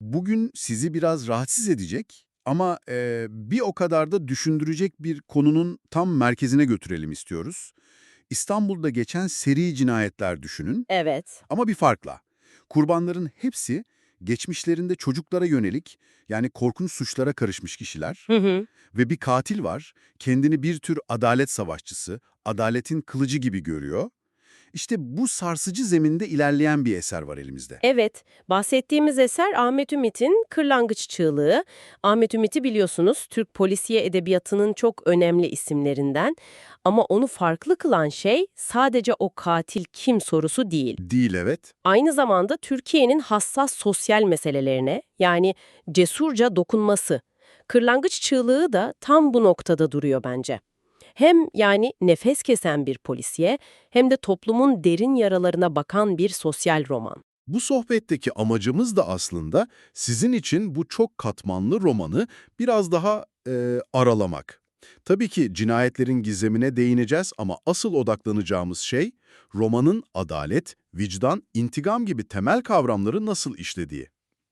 Bugün sizi biraz rahatsız edecek ama e, bir o kadar da düşündürecek bir konunun tam merkezine götürelim istiyoruz. İstanbul'da geçen seri cinayetler düşünün Evet. ama bir farkla. Kurbanların hepsi geçmişlerinde çocuklara yönelik yani korkunç suçlara karışmış kişiler Hı hı. ve bir katil var kendini bir tür adalet savaşçısı, adaletin kılıcı gibi görüyor. İşte bu sarsıcı zeminde ilerleyen bir eser var elimizde. Evet, bahsettiğimiz eser Ahmet Ümit'in Kırlangıç Çığlığı. Ahmet Ümit'i biliyorsunuz Türk polisiye edebiyatının çok önemli isimlerinden. Ama onu farklı kılan şey sadece o katil kim sorusu değil. Değil evet. Aynı zamanda Türkiye'nin hassas sosyal meselelerine yani cesurca dokunması. Kırlangıç Çığlığı da tam bu noktada duruyor bence. Hem yani nefes kesen bir polisiye hem de toplumun derin yaralarına bakan bir sosyal roman. Bu sohbetteki amacımız da aslında sizin için bu çok katmanlı romanı biraz daha e, aralamak. Tabii ki cinayetlerin gizemine değineceğiz ama asıl odaklanacağımız şey romanın adalet, vicdan, intikam gibi temel kavramları nasıl işlediği.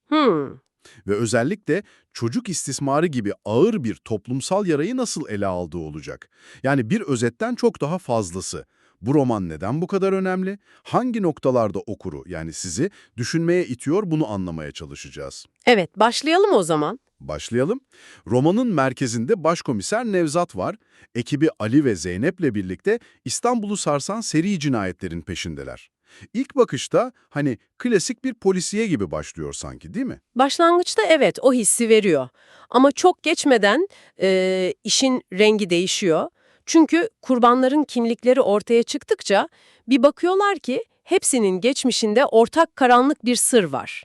Hmm, Ve özellikle çocuk istismarı gibi ağır bir toplumsal yarayı nasıl ele aldığı olacak. Yani bir özetten çok daha fazlası. Bu roman neden bu kadar önemli? Hangi noktalarda okuru yani sizi düşünmeye itiyor bunu anlamaya çalışacağız. Evet, başlayalım o zaman. Başlayalım. Romanın merkezinde başkomiser Nevzat var. Ekibi Ali ve Zeynep'le birlikte İstanbul'u sarsan seri cinayetlerin peşindeler. İlk bakışta hani klasik bir polisiye gibi başlıyor sanki değil mi? Başlangıçta evet o hissi veriyor. Ama çok geçmeden e, işin rengi değişiyor. Çünkü kurbanların kimlikleri ortaya çıktıkça bir bakıyorlar ki hepsinin geçmişinde ortak karanlık bir sır var.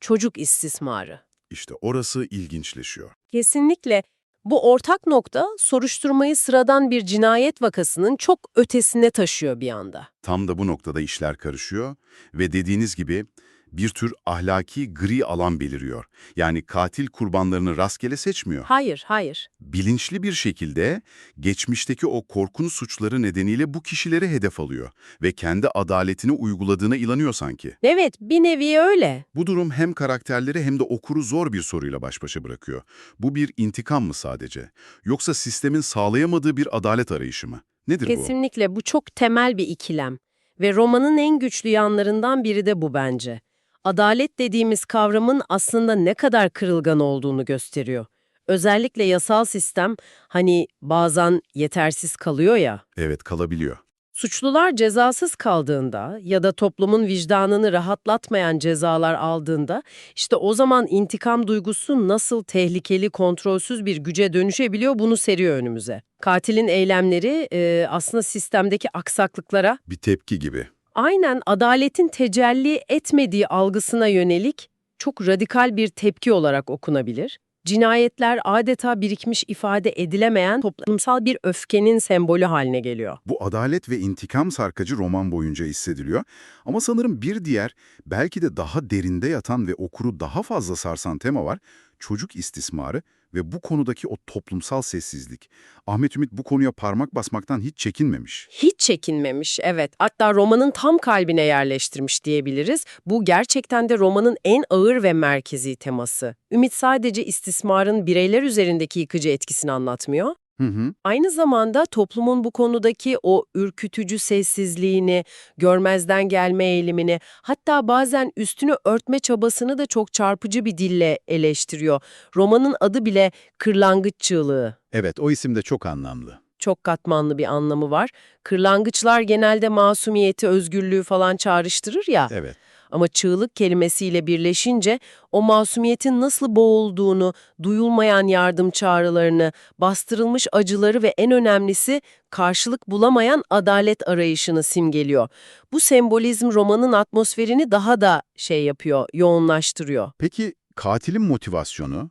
Çocuk istismarı. İşte orası ilginçleşiyor. Kesinlikle bu ortak nokta soruşturmayı sıradan bir cinayet vakasının çok ötesine taşıyor bir anda. Tam da bu noktada işler karışıyor ve dediğiniz gibi bir tür ahlaki gri alan beliriyor. Yani katil kurbanlarını rastgele seçmiyor. Hayır, hayır. Bilinçli bir şekilde geçmişteki o korkunç suçları nedeniyle bu kişileri hedef alıyor ve kendi adaletini uyguladığına inanıyor sanki. Evet, bir nevi öyle. Bu durum hem karakterleri hem de okuru zor bir soruyla baş başa bırakıyor. Bu bir intikam mı sadece? Yoksa sistemin sağlayamadığı bir adalet arayışı mı? Nedir bu? Kesinlikle bu çok temel bir ikilem. Ve romanın en güçlü yanlarından biri de bu bence. Adalet dediğimiz kavramın aslında ne kadar kırılgan olduğunu gösteriyor. Özellikle yasal sistem hani bazen yetersiz kalıyor ya. Evet kalabiliyor. Suçlular cezasız kaldığında ya da toplumun vicdanını rahatlatmayan cezalar aldığında işte o zaman intikam duygusu nasıl tehlikeli, kontrolsüz bir güce dönüşebiliyor bunu seriyor önümüze. Katilin eylemleri e, aslında sistemdeki aksaklıklara Bir tepki gibi. Aynen adaletin tecelli etmediği algısına yönelik çok radikal bir tepki olarak okunabilir. Cinayetler adeta birikmiş ifade edilemeyen toplumsal bir öfkenin sembolü haline geliyor. Bu adalet ve intikam sarkacı roman boyunca hissediliyor. Ama sanırım bir diğer, belki de daha derinde yatan ve okuru daha fazla sarsan tema var. Çocuk istismarı ve bu konudaki o toplumsal sessizlik. Ahmet Ümit bu konuya parmak basmaktan hiç çekinmemiş. Hiç çekinmemiş, evet. Hatta romanın tam kalbine yerleştirmiş diyebiliriz. Bu gerçekten de romanın en ağır ve merkezi teması. Ümit sadece istismarın bireyler üzerindeki yıkıcı etkisini anlatmıyor. Hı hı. Aynı zamanda toplumun bu konudaki o ürkütücü sessizliğini, görmezden gelme eğilimini, hatta bazen üstünü örtme çabasını da çok çarpıcı bir dille eleştiriyor. Romanın adı bile Kırlangıç Çığlığı. Evet, o isim de çok anlamlı. çok katmanlı bir anlamı var. Kırlangıçlar genelde masumiyeti, özgürlüğü falan çağrıştırır ya. Evet. Ama çığlık kelimesiyle birleşince o masumiyetin nasıl boğulduğunu, duyulmayan yardım çağrılarını, bastırılmış acıları ve en önemlisi karşılık bulamayan adalet arayışını simgeliyor. Bu sembolizm romanın atmosferini daha da şey yapıyor, yoğunlaştırıyor. Peki katilin motivasyonu?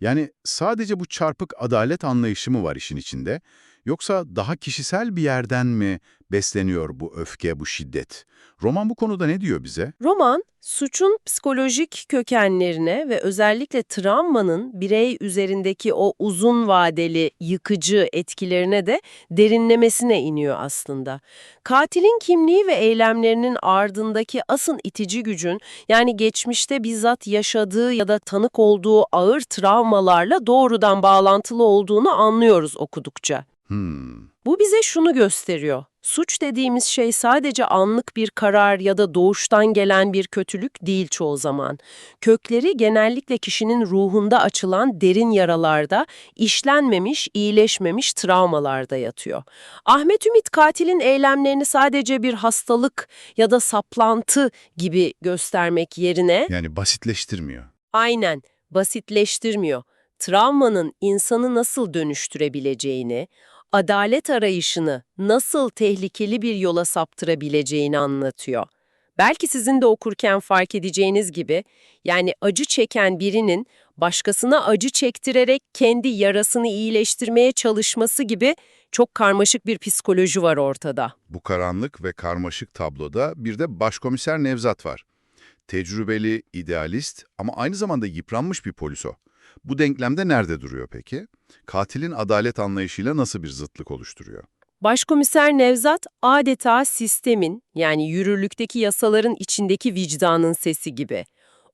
Yani sadece bu çarpık adalet anlayışı mı var işin içinde? Yoksa daha kişisel bir yerden mi besleniyor bu öfke, bu şiddet? Roman bu konuda ne diyor bize? Roman, suçun psikolojik kökenlerine ve özellikle travmanın birey üzerindeki o uzun vadeli yıkıcı etkilerine de derinlemesine iniyor aslında. Katilin kimliği ve eylemlerinin ardındaki asıl itici gücün, yani geçmişte bizzat yaşadığı ya da tanık olduğu ağır travmalarla doğrudan bağlantılı olduğunu anlıyoruz okudukça. Hmm, Bu bize şunu gösteriyor. Suç dediğimiz şey sadece anlık bir karar ya da doğuştan gelen bir kötülük değil çoğu zaman. Kökleri genellikle kişinin ruhunda açılan derin yaralarda, işlenmemiş, iyileşmemiş travmalarda yatıyor. Ahmet Ümit katilin eylemlerini sadece bir hastalık ya da saplantı gibi göstermek yerine yani basitleştirmiyor. Aynen, basitleştirmiyor. Travmanın insanı nasıl dönüştürebileceğini, adalet arayışını nasıl tehlikeli bir yola saptırabileceğini anlatıyor. Belki sizin de okurken fark edeceğiniz gibi, yani acı çeken birinin başkasına acı çektirerek kendi yarasını iyileştirmeye çalışması gibi çok karmaşık bir psikoloji var ortada. Bu karanlık ve karmaşık tabloda bir de başkomiser Nevzat var. Tecrübeli, idealist ama aynı zamanda yıpranmış bir polis o. Bu denklemde nerede duruyor peki? Katilin adalet anlayışıyla nasıl bir zıtlık oluşturuyor? Başkomiser Nevzat adeta sistemin yani yürürlükteki yasaların içindeki vicdanın sesi gibi.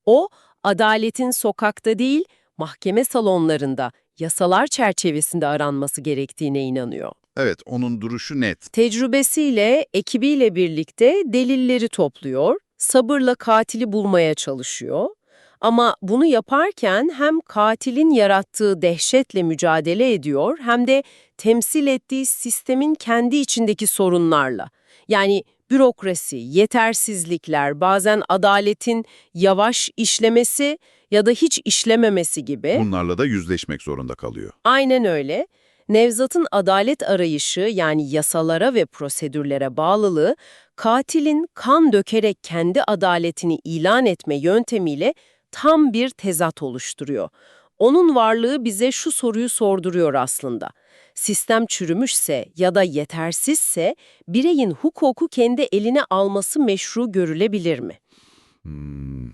O, adaletin sokakta değil, mahkeme salonlarında, yasalar çerçevesinde aranması gerektiğine inanıyor. Evet, onun duruşu net. Tecrübesiyle, ekibiyle birlikte delilleri topluyor, sabırla katili bulmaya çalışıyor. Ama bunu yaparken hem katilin yarattığı dehşetle mücadele ediyor hem de temsil ettiği sistemin kendi içindeki sorunlarla. Yani bürokrasi, yetersizlikler, bazen adaletin yavaş işlemesi ya da hiç işlememesi gibi. Bunlarla da yüzleşmek zorunda kalıyor. Aynen öyle. Nevzat'ın adalet arayışı yani yasalara ve prosedürlere bağlılığı, katilin kan dökerek kendi adaletini ilan etme yöntemiyle tam bir tezat oluşturuyor. Onun varlığı bize şu soruyu sorduruyor aslında. Sistem çürümüşse ya da yetersizse bireyin hukuku kendi eline alması meşru görülebilir mi? Hmm,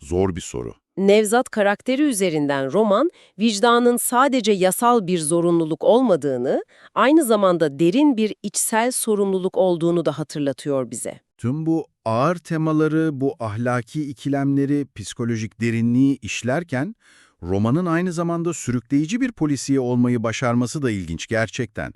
zor bir soru. Nevzat karakteri üzerinden roman, vicdanın sadece yasal bir zorunluluk olmadığını, aynı zamanda derin bir içsel sorumluluk olduğunu da hatırlatıyor bize. Tüm bu ağır temaları, bu ahlaki ikilemleri, psikolojik derinliği işlerken, romanın aynı zamanda sürükleyici bir polisiye olmayı başarması da ilginç gerçekten.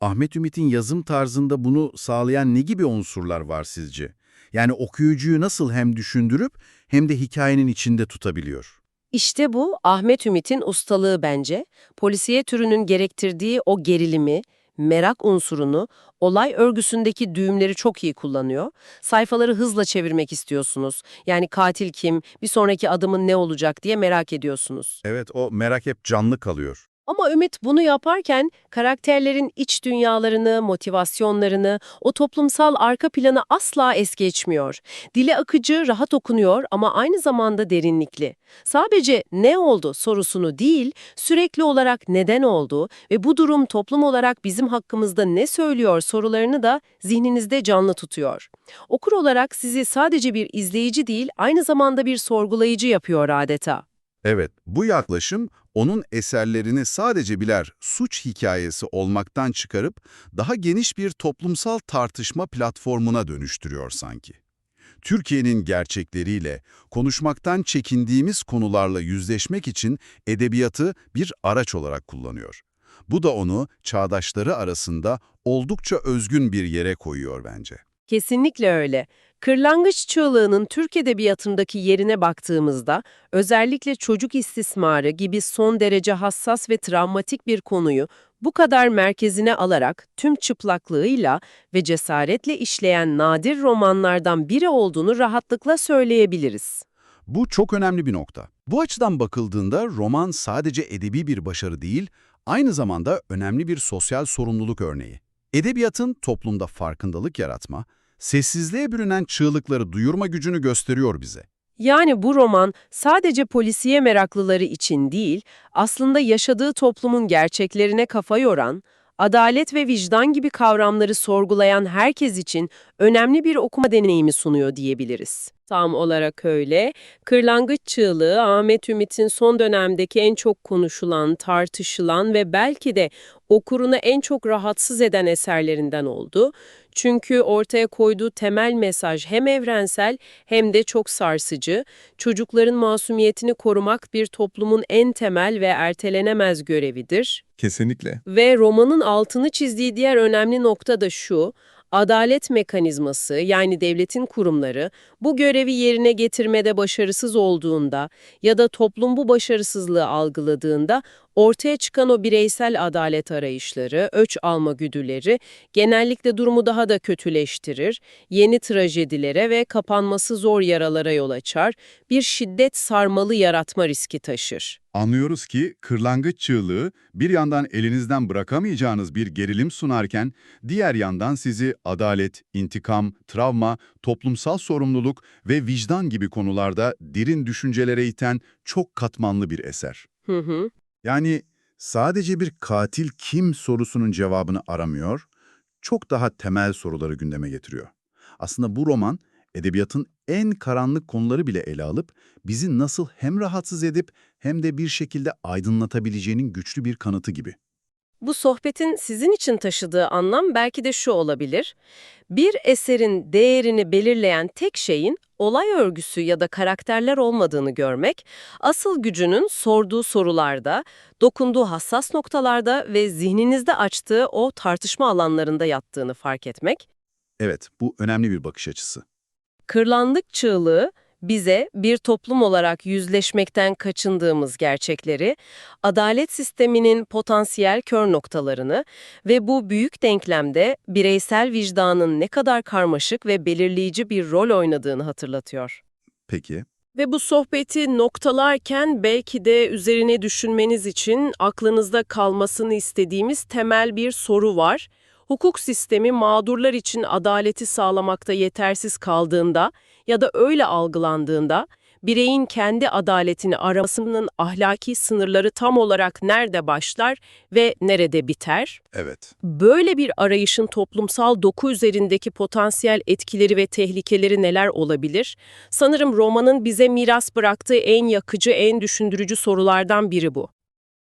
Ahmet Ümit'in yazım tarzında bunu sağlayan ne gibi unsurlar var sizce? Yani okuyucuyu nasıl hem düşündürüp hem de hikayenin içinde tutabiliyor? İşte bu Ahmet Ümit'in ustalığı bence. Polisiye türünün gerektirdiği o gerilimi, merak unsurunu, olay örgüsündeki düğümleri çok iyi kullanıyor. Sayfaları hızla çevirmek istiyorsunuz. Yani katil kim, bir sonraki adımın ne olacak diye merak ediyorsunuz. Evet, o merak hep canlı kalıyor. Ama Ümit bunu yaparken karakterlerin iç dünyalarını, motivasyonlarını, o toplumsal arka planı asla es geçmiyor. Dili akıcı, rahat okunuyor ama aynı zamanda derinlikli. Sadece ne oldu sorusunu değil, sürekli olarak neden oldu ve bu durum toplum olarak bizim hakkımızda ne söylüyor sorularını da zihninizde canlı tutuyor. Okur olarak sizi sadece bir izleyici değil, aynı zamanda bir sorgulayıcı yapıyor adeta. Evet, bu yaklaşım onun eserlerini sadece birer suç hikayesi olmaktan çıkarıp daha geniş bir toplumsal tartışma platformuna dönüştürüyor sanki. Türkiye'nin gerçekleriyle, konuşmaktan çekindiğimiz konularla yüzleşmek için edebiyatı bir araç olarak kullanıyor. Bu da onu çağdaşları arasında oldukça özgün bir yere koyuyor bence. Kesinlikle öyle. Kırlangıç çığlığının Türk Edebiyatı'ndaki yerine baktığımızda özellikle çocuk istismarı gibi son derece hassas ve travmatik bir konuyu bu kadar merkezine alarak tüm çıplaklığıyla ve cesaretle işleyen nadir romanlardan biri olduğunu rahatlıkla söyleyebiliriz. Bu çok önemli bir nokta. Bu açıdan bakıldığında roman sadece edebi bir başarı değil, aynı zamanda önemli bir sosyal sorumluluk örneği. Edebiyatın toplumda farkındalık yaratma, sessizliğe bürünen çığlıkları duyurma gücünü gösteriyor bize. Yani bu roman sadece polisiye meraklıları için değil, aslında yaşadığı toplumun gerçeklerine kafa yoran, adalet ve vicdan gibi kavramları sorgulayan herkes için önemli bir okuma deneyimi sunuyor diyebiliriz. Tam olarak öyle. Kırlangıç Çığlığı, Ahmet Ümit'in son dönemdeki en çok konuşulan, tartışılan ve belki de okurunu en çok rahatsız eden eserlerinden oldu. Çünkü ortaya koyduğu temel mesaj hem evrensel hem de çok sarsıcı. Çocukların masumiyetini korumak bir toplumun en temel ve ertelenemez görevidir. Kesinlikle. Ve romanın altını çizdiği diğer önemli nokta da şu, adalet mekanizması yani devletin kurumları bu görevi yerine getirmede başarısız olduğunda ya da toplum bu başarısızlığı algıladığında ortaya çıkan o bireysel adalet arayışları, öç alma güdüleri genellikle durumu daha da kötüleştirir, yeni trajedilere ve kapanması zor yaralara yol açar, bir şiddet sarmalı yaratma riski taşır. Anlıyoruz ki kırlangıç çığlığı bir yandan elinizden bırakamayacağınız bir gerilim sunarken diğer yandan sizi adalet, intikam, travma, toplumsal sorumluluk ve vicdan gibi konularda derin düşüncelere iten çok katmanlı bir eser. Hı hı. Yani sadece bir katil kim sorusunun cevabını aramıyor, çok daha temel soruları gündeme getiriyor. Aslında bu roman, edebiyatın en karanlık konuları bile ele alıp, bizi nasıl hem rahatsız edip hem de bir şekilde aydınlatabileceğinin güçlü bir kanıtı gibi. Bu sohbetin sizin için taşıdığı anlam belki de şu olabilir. Bir eserin değerini belirleyen tek şeyin olay örgüsü ya da karakterler olmadığını görmek, asıl gücünün sorduğu sorularda, dokunduğu hassas noktalarda ve zihninizde açtığı o tartışma alanlarında yattığını fark etmek. Evet, bu önemli bir bakış açısı. Kırlandık çığlığı bize bir toplum olarak yüzleşmekten kaçındığımız gerçekleri, adalet sisteminin potansiyel kör noktalarını ve bu büyük denklemde bireysel vicdanın ne kadar karmaşık ve belirleyici bir rol oynadığını hatırlatıyor. Peki, Ve bu sohbeti noktalarken belki de üzerine düşünmeniz için aklınızda kalmasını istediğimiz temel bir soru var. Hukuk sistemi mağdurlar için adaleti sağlamakta yetersiz kaldığında ya da öyle algılandığında bireyin kendi adaletini aramasının ahlaki sınırları tam olarak nerede başlar ve nerede biter? Evet. Böyle bir arayışın toplumsal doku üzerindeki potansiyel etkileri ve tehlikeleri neler olabilir? Sanırım romanın bize miras bıraktığı en yakıcı, en düşündürücü sorulardan biri bu.